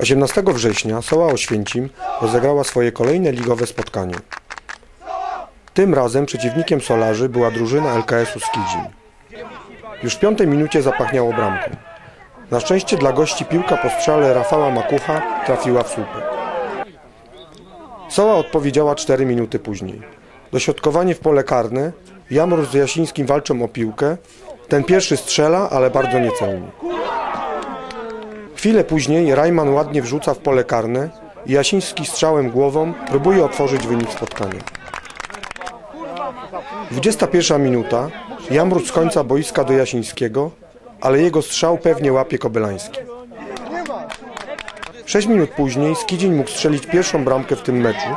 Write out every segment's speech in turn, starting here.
18 września Soła Oświęcim rozegrała swoje kolejne ligowe spotkanie. Tym razem przeciwnikiem Solarzy była drużyna LKS-u Skidzin. Już w piątej minucie zapachniało bramką. Na szczęście dla gości piłka po strzale Rafała Makucha trafiła w słupek. Soła odpowiedziała 4 minuty później. Dośrodkowanie w pole karne, Jamor z Jasińskim walczą o piłkę. Ten pierwszy strzela, ale bardzo niecelnie. Chwilę później Rajman ładnie wrzuca w pole karne i Jasiński strzałem głową próbuje otworzyć wynik spotkania. 21 minuta. Jamrut z końca boiska do Jasińskiego, ale jego strzał pewnie łapie Kobylański. 6 minut później Skidzień mógł strzelić pierwszą bramkę w tym meczu.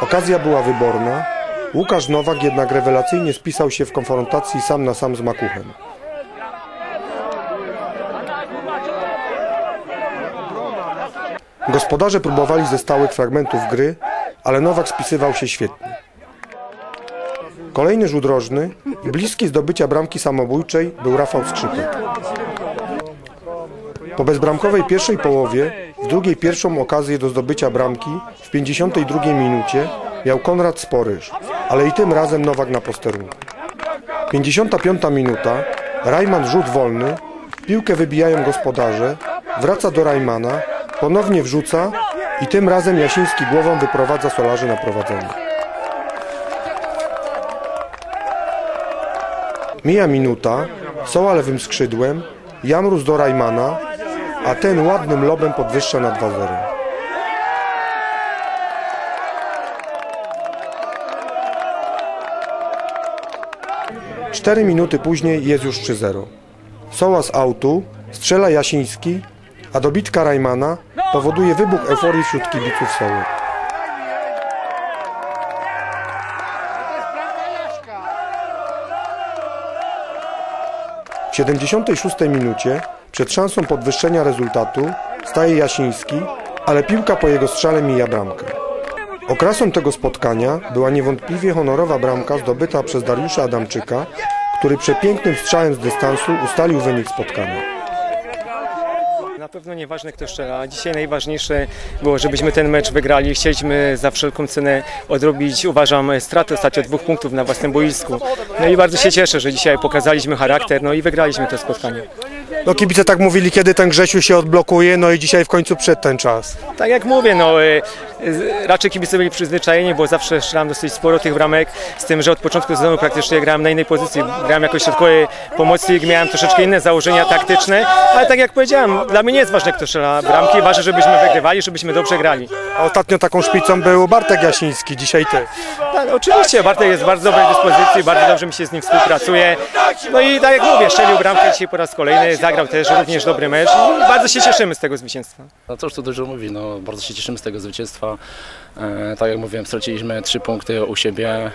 Okazja była wyborna. Łukasz Nowak jednak rewelacyjnie spisał się w konfrontacji sam na sam z Makuchem. Gospodarze próbowali ze stałych fragmentów gry, ale Nowak spisywał się świetnie. Kolejny rzut rożny bliski zdobycia bramki samobójczej był Rafał Skrzypek. Po bezbramkowej pierwszej połowie, w drugiej pierwszą okazję do zdobycia bramki w 52 minucie miał Konrad Sporyż, ale i tym razem Nowak na posterunku. 55 minuta, Rajman rzut wolny, piłkę wybijają gospodarze, wraca do Rajmana, ponownie wrzuca i tym razem Jasiński głową wyprowadza Solarzy na prowadzenie. Mija minuta, Soła lewym skrzydłem, Jamrus do Rajmana, a ten ładnym lobem podwyższa na 2-0. Cztery minuty później jest już 3-0. Soła z autu, strzela Jasiński, a dobitka Rajmana powoduje wybuch euforii wśród kibiców Soły. W 76 minucie, przed szansą podwyższenia rezultatu, staje Jasiński, ale piłka po jego strzale mija bramkę. Okrasą tego spotkania była niewątpliwie honorowa bramka zdobyta przez Dariusza Adamczyka, który przepięknym strzałem z dystansu ustalił wynik spotkania. Na pewno nieważne kto strzela. Dzisiaj najważniejsze było, żebyśmy ten mecz wygrali. Chcieliśmy za wszelką cenę odrobić, uważam, stratę ostatnio dwóch punktów na własnym boisku. No i bardzo się cieszę, że dzisiaj pokazaliśmy charakter, no i wygraliśmy to spotkanie. No kibice tak mówili, kiedy ten Grzesiu się odblokuje, no i dzisiaj w końcu przed ten czas. Tak jak mówię, no y, y, raczej kibice byli przyzwyczajeni, bo zawsze strzelam dosyć sporo tych bramek, z tym, że od początku sezonu praktycznie grałem na innej pozycji. Grałem jako środkowy pomocnik, miałem troszeczkę inne założenia taktyczne, ale tak jak powiedziałem, dla mnie nie jest ważne kto strzela bramki, ważne, żebyśmy wygrywali, żebyśmy dobrze grali. A ostatnio taką szpicą był Bartek Jasiński, dzisiaj ty. Tak, oczywiście, Bartek jest w bardzo dobrej dyspozycji, bardzo dobrze mi się z nim współpracuje. No i tak jak mówię, strzelił bramkę dzisiaj po raz kolejny, zagrał też również dobry mecz i bardzo się cieszymy z tego zwycięstwa. No cóż tu dużo mówi, no bardzo się cieszymy z tego zwycięstwa. E, tak jak mówiłem, straciliśmy trzy punkty u siebie.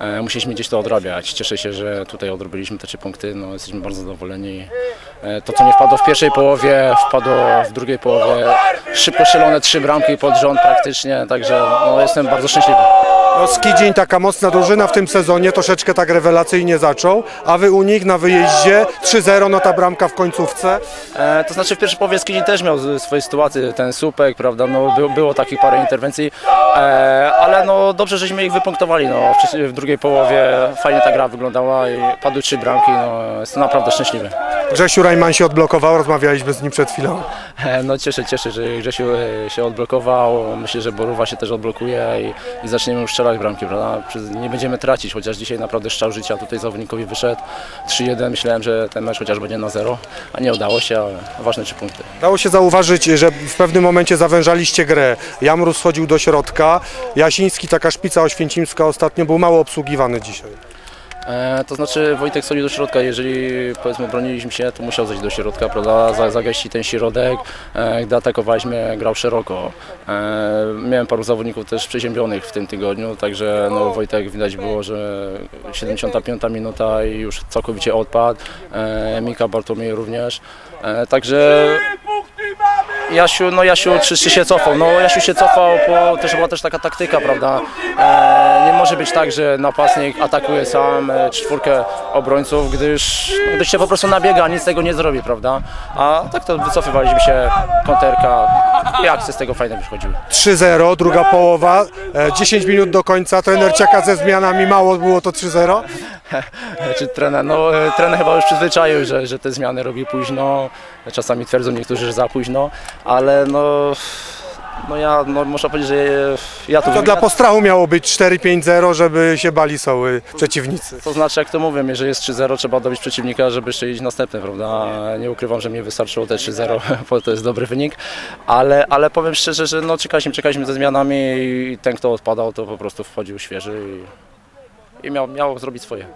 E, musieliśmy gdzieś to odrabiać. Cieszę się, że tutaj odrobiliśmy te trzy punkty. No, jesteśmy bardzo zadowoleni. E, to, co nie wpadło w pierwszej połowie, wpadło w drugiej połowie. Szybko strzelone trzy bramki pod rząd praktycznie, także no, jestem bardzo szczęśliwy. No Skidzień, taka mocna drużyna w tym sezonie, troszeczkę tak rewelacyjnie zaczął, a wy u nich na wyjeździe 3-0, no ta bramka w końcówce. E, to znaczy w pierwszej połowie Skidin też miał swoje sytuacje, ten słupek, prawda, no by, było takich parę interwencji, e, ale no dobrze, żeśmy ich wypunktowali, no w, w drugiej połowie fajnie ta gra wyglądała i padły trzy bramki, no jestem naprawdę szczęśliwy. Grzesiu Rajman się odblokował, rozmawialiśmy z nim przed chwilą. E, no cieszę, cieszę, że Grzesiu e, się odblokował, myślę, że Boruwa się też odblokuje i, i zaczniemy już strzelać bramki, prawda, nie będziemy tracić, chociaż dzisiaj naprawdę strzał życia tutaj zawodnikowi wyszedł, 3-1, myślałem, że ten mecz chociaż będzie na zero, a nie udało się, ale ważne trzy punkty. Dało się zauważyć, że w pewnym momencie zawężaliście grę. Jamrus schodził do środka, Jasiński, taka szpica oświęcimska ostatnio, był mało obsługiwany dzisiaj. E, to znaczy Wojtek schodził do środka, jeżeli powiedzmy broniliśmy się, to musiał zejść do środka, prawda, za- zagęścić ten środek, e, gdy atakowaliśmy grał szeroko. E, miałem paru zawodników też przeziębionych w tym tygodniu, także no, Wojtek widać było, że 75 minuta i już całkowicie odpadł, e, Mika Bartłomiej również, e, także Jasiu, no Jasiu czy, czy się cofał, no Jasiu się cofał, bo też była też taka taktyka, prawda, e, nie może być tak, że napastnik atakuje sam e, czwórkę obrońców, gdyż, gdyż się po prostu nabiega, nic z tego nie zrobi, prawda, a tak to wycofywaliśmy się, konterka, i akcje z tego fajne wychodziły. 3-0, druga połowa, e, 10 minut do końca, trener czeka ze zmianami, mało było to 3-0. Czy trener, no e, trener chyba już przyzwyczaił, że, że te zmiany robi późno, czasami twierdzą niektórzy, że za późno, ale no, no ja, no można powiedzieć, że ja tu To dla postrachu miało być 4-5-0, żeby się bali soły przeciwnicy. To znaczy, jak to mówię, jeżeli jest 3-0, trzeba dobić przeciwnika, żeby jeszcze iść następne, prawda? Nie ukrywam, że mi wystarczyło te 3-0, bo to jest dobry wynik, ale, ale powiem szczerze, że no, czekaliśmy, czekaliśmy ze zmianami i ten, kto odpadał, to po prostu wchodził świeży i, i miał, miał zrobić swoje.